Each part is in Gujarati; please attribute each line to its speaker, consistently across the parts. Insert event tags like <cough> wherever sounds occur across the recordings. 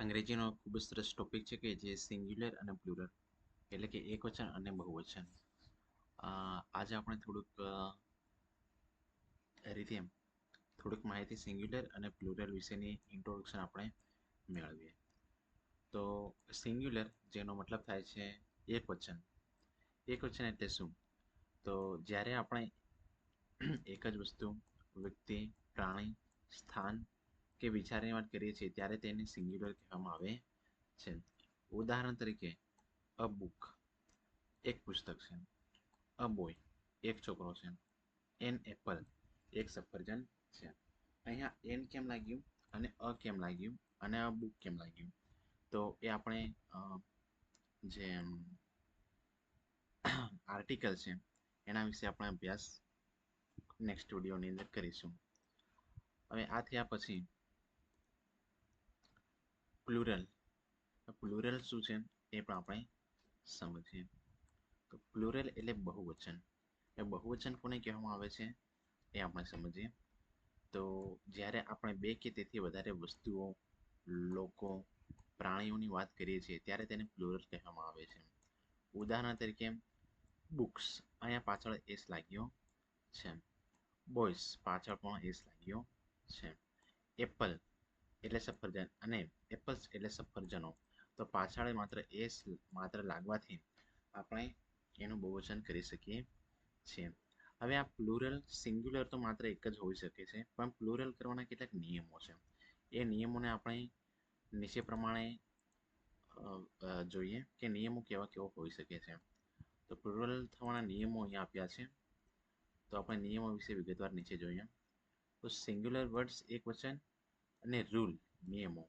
Speaker 1: અંગ્રેજીનો ખૂબ જ સરસ ટોપિક છે કે જે સિંગ્યુલર અને પ્લુરલ એટલે કે એકવચન અને બહુવચન. આજે આપણે થોડુંક રીતે થોડીક માહિતી સિંગ્યુલર અને પ્લુરલ વિશેની ઇન્ટ્રોડક્શન આપણે મેળવીએ. તો સિંગ્યુલર જેનો મતલબ થાય છે એક વચન એક વચન એટલે શું? તો જ્યારે આપણે એક જ વસ્તુ, વ્યક્તિ, પ્રાણી, સ્થાન કે વિચારની વાત કરીએ છીએ, ત્યારે તેને સિંગ્યુલર કહેવામાં આવે છે. ઉદાહરણ તરીકે અ બુક એક પુસ્તક છે. અ બોય એક છોકરો છે. એન એપલ એક સફરજન છે. અહીંયા એન કેમ લાગ્યું અને અ કેમ લાગ્યું અને અ બુક કેમ લાગ્યું? તો એ આપણે જે આર્ટિકલ છે, એના વિશે આપણે અભ્યાસ નેક્સ્ટ સ્ટુડિયોની અંદર કરીશું. હવે આ થયા પછી પ્લુરલ પ્લુરલ શું છે? એ પણ આપણે સમજીએ. તો પ્લુરલ એટલે બહુવચન. એ બહુવચન કોને કહેવામાં આવે છે? એ આપણે સમજીએ. તો જ્યારે આપણે બે કે તેથી વધારે વસ્તુઓ, લોકો, પ્રાણીઓની વાત કરીએ છીએ, ત્યારે તેને પ્લુરલ કહેવામાં આવે છે. ઉદાહરણ તરીકે બુક્સ અહીંયા પાછળ એસ લાગ્યો છે. બોયસ પાછળ પણ એસ લાગ્યો છે. એપલ એટલે સફરજન અને એપલ્સ એટલે સફરજનો. તો પાછળ માત્ર એસ માત્ર લાગવાથી આપણે એનું બહુવચન કરી શકીએ છીએ. હવે આ પ્લુરલ સિંગ્યુલર તો માત્ર એક જ હોઈ શકે છે, પણ પ્લુરલ કરવાના કેટલાક નિયમો છે. એ નિયમોને આપણે નીચે પ્રમાણે જોઈએ કે નિયમો કેવા કેવા હોઈ શકે છે. તો પ્લુરલ થવાના નિયમો અહીંયા આપ્યા છે. તો આપણે નિયમો વિશે વિગતવાર નીચે જોઈએ. તો સિંગ્યુલર વર્ડ્સ એક વચન અને રૂલ નિયમો.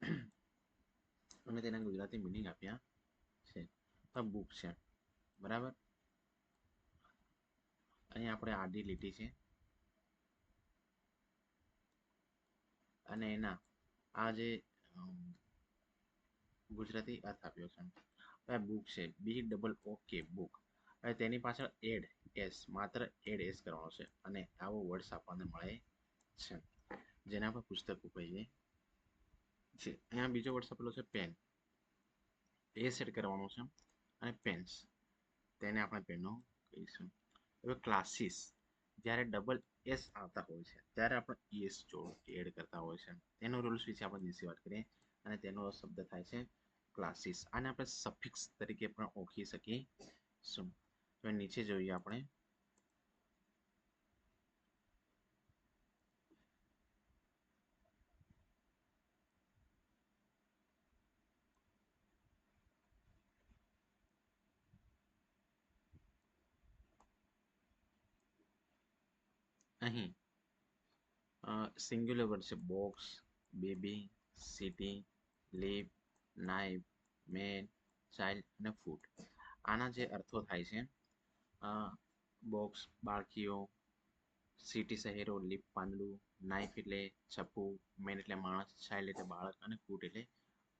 Speaker 1: <clears throat> અમે તેના ગુજરાતી મિનિંગ આપ્યા છે. તો બુક છે. બરાબર? અહીંયા આપણે આડી લીટી છે. અને એના, આ જે ગુજરાતી અર્થ આપ્યો છે. આ બુક છે. બી ડબલ ઓકે બુક હવે તેની પાછળ એડ એસ માત્ર એડ એસ કરવાનો છે. અને આવો વર્ડ્સ આપણને મળે છે. જેને આપણે પુસ્તકો કહીએ છે અહીંયા બીજો વોટ્સઅપ પેલો છે પેન. એ સેટ કરવાનો છે અને પેન્સ તેને આપણે પેનો કહીશું. હવે ક્લાસીસ જ્યારે ડબલ એસ આવતા હોય છે, ત્યારે આપણે એસ જોડો એડ કરતા હોય છે. તેનો રૂલ્સ વિશે આપણે દિવસે વાત કરીએ અને તેનો શબ્દ થાય છે ક્લાસીસ આને આપણે સફિક્સ તરીકે પણ ઓળખી શકીએ શું તો નીચે જોઈએ આપણે. અહીં સિંગ્યુલર વર્ડ છે. Box baby city leaf knife man child અને ફૂડ આના જે અર્થો થાય છે બોક્સ બાળકીઓ સિટી શહેરો લીપ પાંદડું નાઇફ એટલે છપ્પુ મેન એટલે માણસ ચાઇલ્ડ એટલે બાળક અને ફૂટ એટલે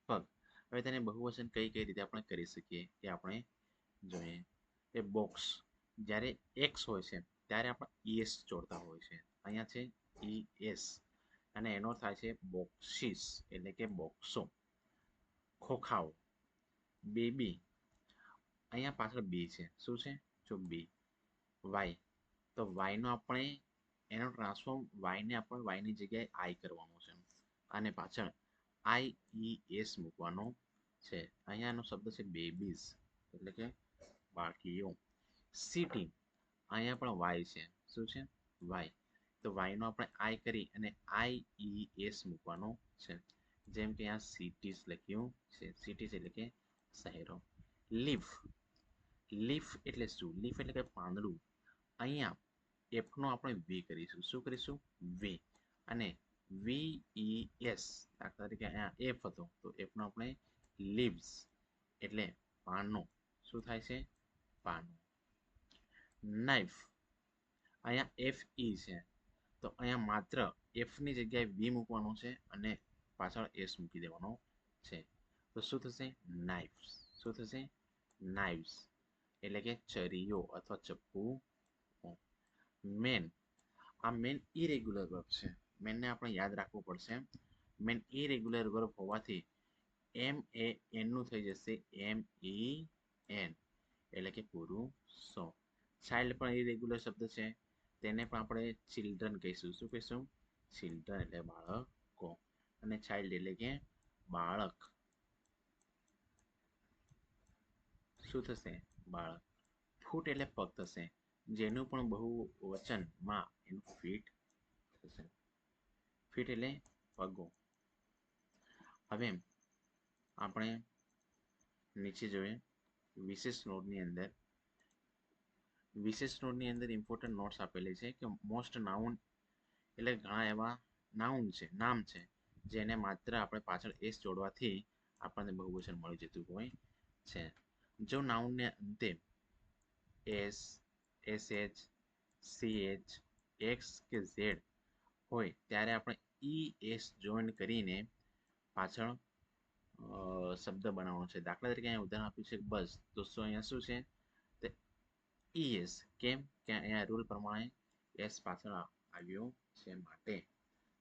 Speaker 1: પગ. હવે તેને બહુવચન કઈ કઈ રીતે આપણે કરી શકીએ એ આપણે જોઈએ. એ બોક્સ જ્યારે એક્સ હોય છે ત્યારે આપણે ઈએસ જોડતા હોય છે. અહીંયા છે ઈ એસ અને એનો થાય છે બોક્સિસ એટલે કે બોક્સો. ખોખાઓ. બેબી અહીંયા પાછળ બી છે. શું છે? જો બી વાય તો વાયનો આપણે એનો ટ્રાન્સફોર્મ વાયને આપણે વાયની જગ્યાએ આઈ કરવાનો છે. અને પાછળ આઈ ઈ એસ મૂકવાનો છે. અહીંયાનો શબ્દ છે બેબીઝ એટલે કે બાળકીઓ. સિટી અહીંયા પણ વાય છે. શું છે? વાય તો વાયનો આપણે આઈ કરી અને આઈ ઈ એસ મૂકવાનો છે. જેમ કે અહીંયા સિટીઝ લખ્યું છે. સિટીઝ એટલે કે શહેરો. લીફ લીફ એટલે શું? લીફ એટલે કે પાંદડું. અહીંયા એફનો આપણે વે કરીશું. શું કરીશું? વે અને વી ઈ એસ દાખલા તરીકે અહીંયા એફ હતો. તો એફનો આપણે લીવ્સ એટલે પાનો શું થાય છે? પાનો નાઇફ અહીંયા એફ ઈ છે. તો અહીંયા માત્ર એફની જગ્યાએ બી મૂકવાનું છે અને પાછળ એસ મૂકી દેવાનો છે. તો શું થશે? નાઇફ્સ શું થશે? નાઇવ્સ એટલે કે ચરીઓ અથવા ચપ્પુ. મેન આ મેન ઇરેગ્યુલર વર્બ છે. મેનને આપણે યાદ રાખવું પડશે. મેન ઇરેગ્યુલર વર્બ હોવાથી એમ એ એનનું થઈ જશે. એમ ઈ એન એટલે કે પુરુષો. ચાઇલ્ડ પણ ઇરેગ્યુલર શબ્દ છે. તેને પણ આપણે ચિલ્ડ્રન કહીશું. શું કહીશું? ચિલ્ડ્રન એટલે બાળકો. અને ચાઇલ્ડ એટલે કે બાળક. શું થશે? બાળક. ફૂટ એટલે પગ થશે. જેનું પણ બહુ વચનમાં એનું ફીટ થશે. ફીટ એટલે પગો. હવે આપણે નીચે જોઈએ. વિશેષ નોડની અંદર વિશેષ નોટની અંદર ઇમ્પોર્ટન્ટ નોટ્સ આપેલી છે કે મોસ્ટ નાઉન એટલે ઘણા એવા નાઉન છે, નામ છે, જેને માત્ર આપણે પાછળ એસ જોડવાથી આપણને બહુવચન મળી જતું હોય છે. જો નાઉનને અંતે S S H C H X કે ઝેડ હોય, ત્યારે આપણે ઈ એસ જોઈન કરીને પાછળ શબ્દ બનાવવાનો છે. દાખલા તરીકે અહીંયા ઉદાહરણ આપ્યું છે બસ. દોસ્તો અહીંયા શું છે? તે કેમ કે અહીંયા રૂલ પ્રમાણે એસ પાછળ આવ્યો છે માટે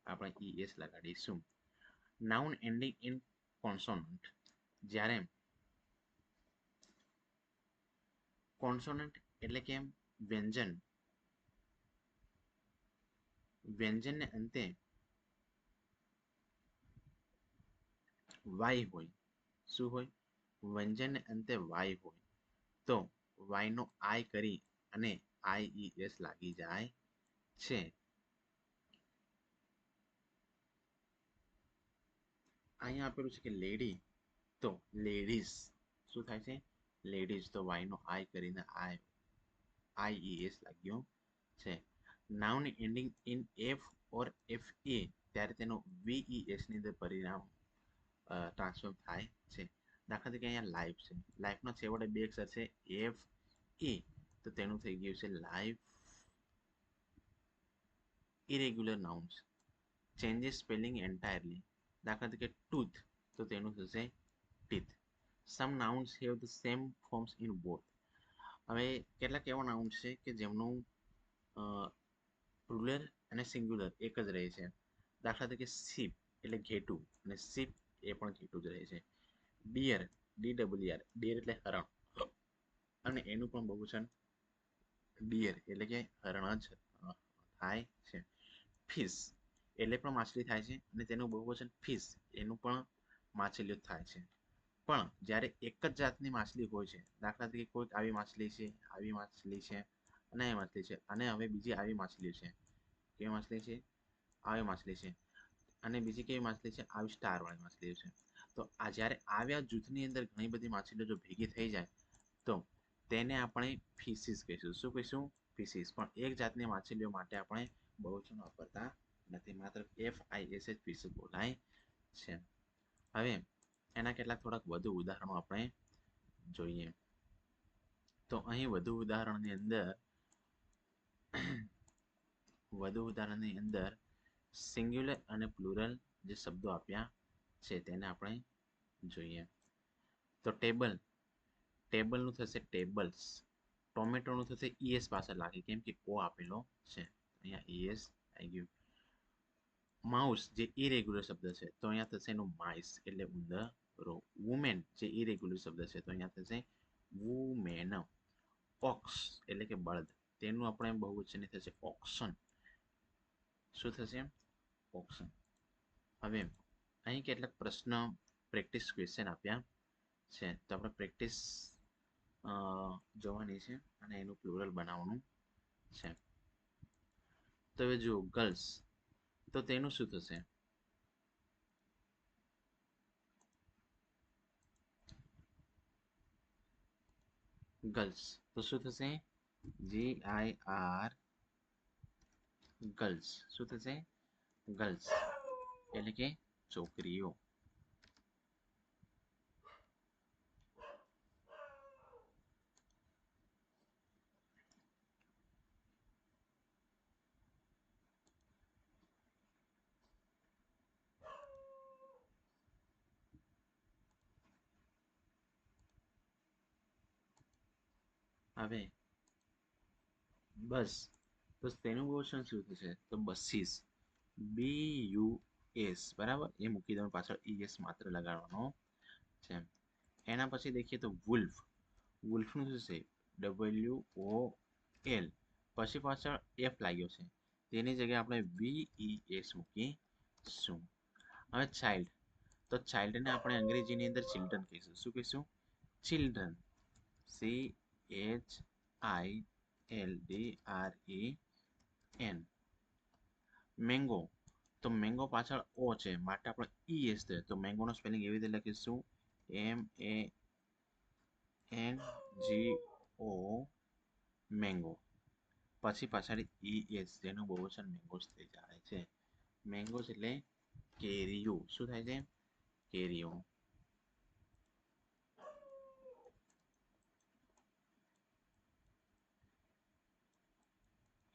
Speaker 1: આપણે ઈ લગાડીશું નાઉન એન્ડિંગ ઇન કોન્સોનન્ટ જ્યારે કોન્સોનન્ટ એટલે કે વ્યંજન વ્યંજનને અંતે વાય હોય શું હોય વ્યંજનને અંતે વાય હોય તો વાયનો આઈ કરી અને આઈઈએસ લાગી જાય છે. અહીંયા આપેલું છે કે લેડી તો લેડીઝ શું થાય છે? લેડીઝ તો વાયનો આઈ કરીને આઈ આઈ ઈ એસ લાગ્યો છે. Noun ending in F or F E ત્યારે તેનો વીઈએસની અંદર પરિણામ ટ્રાન્સફોર્મ થાય છે. દાખલા તરીકે અહીંયા લાઈફ છે. લાઈફના છેવટે બે અક્ષર છે એફ એ તો તેનું થઈ ગયું છે life irregular nouns changes spelling entirely દાખલા તરીકે ટૂથ તો તેનું થશે teeth some nouns have the same forms in both હવે કેટલાક એવા નાઉન્સ છે કે જેમનું પ્રુલર અને સિંગ્યુલર એક જ રહે છે. દાખલા તરીકે સીપ એટલે ઘેટું અને સીપ એ પણ ઘેટું જ રહે છે. Deer D W R deer એટલે હરણ અને એનું પણ બહુવચન ડિયર એટલે કે હરણ જ થાય છે. ફિશ એટલે પણ માછલી થાય છે અને તેનું બહુવચન ફિશ એનું પણ માછલીઓ થાય છે. પણ જ્યારે એક જ જાતની માછલી હોય છે, દાખલા તરીકે કોઈક આવી માછલી છે, આવી માછલી છે અને આવી માછલી છે અને હવે બીજી આવી માછલીઓ છે. કેવી માછલી છે? આવી માછલી છે. અને બીજી કેવી માછલી છે? આવી સ્ટાર વાળી માછલીઓ છે. તો આ જ્યારે આવ્યા જૂથની અંદર ઘણી બધી માછલીઓ જો ભેગી થઈ જાય, તો તેને આપણે ફિશિસ કહીશું. શું કહીશું? ફિશિસ પણ એક જાતની માછલીઓ માટે આપણે બહુચન વાપરતા નથી. માત્ર F I S H fishes બોલાય છે. હવે એના કેટલાક થોડાક વધુ ઉદાહરણો આપણે જોઈએ. તો અહીં વધુ ઉદાહરણની અંદર, વધુ ઉદાહરણની અંદર સિંગ્યુલર અને પ્લુરલ જે શબ્દો આપ્યા છે તેને આપણે જોઈએ. તો ટેબલ ટેબલનું થશે ટેબલ્સ ટોમેટોનું થશે ઈએસ પાછળ લાગે, કેમ કે ઓ આપેલો છે. અહીંયા ઈએસ આવી ગયું. માઉસ જે ઇરેગ્યુલર શબ્દ છે, તો અહીંયા થશે એનું માઇસ એટલે ઉંદરો વુમેન જે ઇરેગ્યુલર શબ્દ છે, તો અહીંયા થશે વુમેન ઓક્સ એટલે કે બળદ. તેનું આપણે બહુવચન થશે ઓક્શન શું થશે? ઓક્શન હવે અહીં કેટલાક પ્રશ્ન પ્રેક્ટિસ ક્વેશ્ચન આપ્યા છે. તો આપણે પ્રેક્ટિસ જોવાની છે અને એનું પ્લુરલ બનાવવાનું છે. તો હવે જુઓ ગર્લ્સ તો તેનું શું થશે? ગર્લ્સ તો શું થશે? જી આઈ આર ગર્લ્સ શું થશે? ગર્લ્સ એટલે કે છોકરીઓ હવે બસ બસ તેનું બહુવચન શું થશે તો બસીસ બી યુ એસ, બરાબર? એ મૂકી દઉં પાછળ ઈ એસ માત્ર લગાડવાનો, છે. એના પછી દેખીએ તો વુલ્ફ. વુલ્ફનું શું છે? W O L. પછી પાછળ એફ લાગ્યો છે. તેની જગ્યાએ આપણે વી, ઈ, એસ મૂકીશું. હવે ચાઇલ્ડ. તો ચાઇલ્ડને આપણે અંગ્રેજીની અંદર ચિલ્ડ્રન કહીશું. શું કહીશું? Children. C H I L D R E N mango. તો મેંગો પાછળ ઓ છે. માટે આપણે ઈ એસ છે. તો મેંગોનો સ્પેલિંગ એવી રીતે લખીશું. એમ A N G O mango પછી પાછળ ઈ એસ જેનું બહુવચન મેંગોસ થઈ જાય છે. મેંગોસ એટલે કેરીઓ. શું થાય છે? કેરીઓ.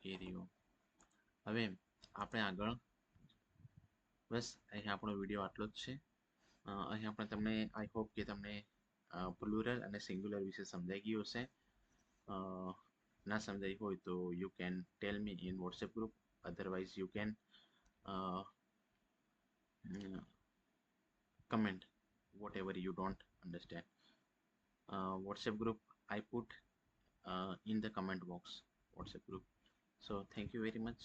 Speaker 1: કેરીઓ. હવે આપણે આગળ બસ અહીં આપણો વીડિયો આટલો જ છે અહીં આપણે તમને આઈ હોપ કે તમને પ્લુરલ અને સિંગ્યુલર વિશે સમજાઈ ગયું હશે ના સમજાઈ હોય તો you can tell me in WhatsApp group otherwise you can whatever you don't understand uh, whatsapp group i put uh, in the comment box whatsapp group so thank you very much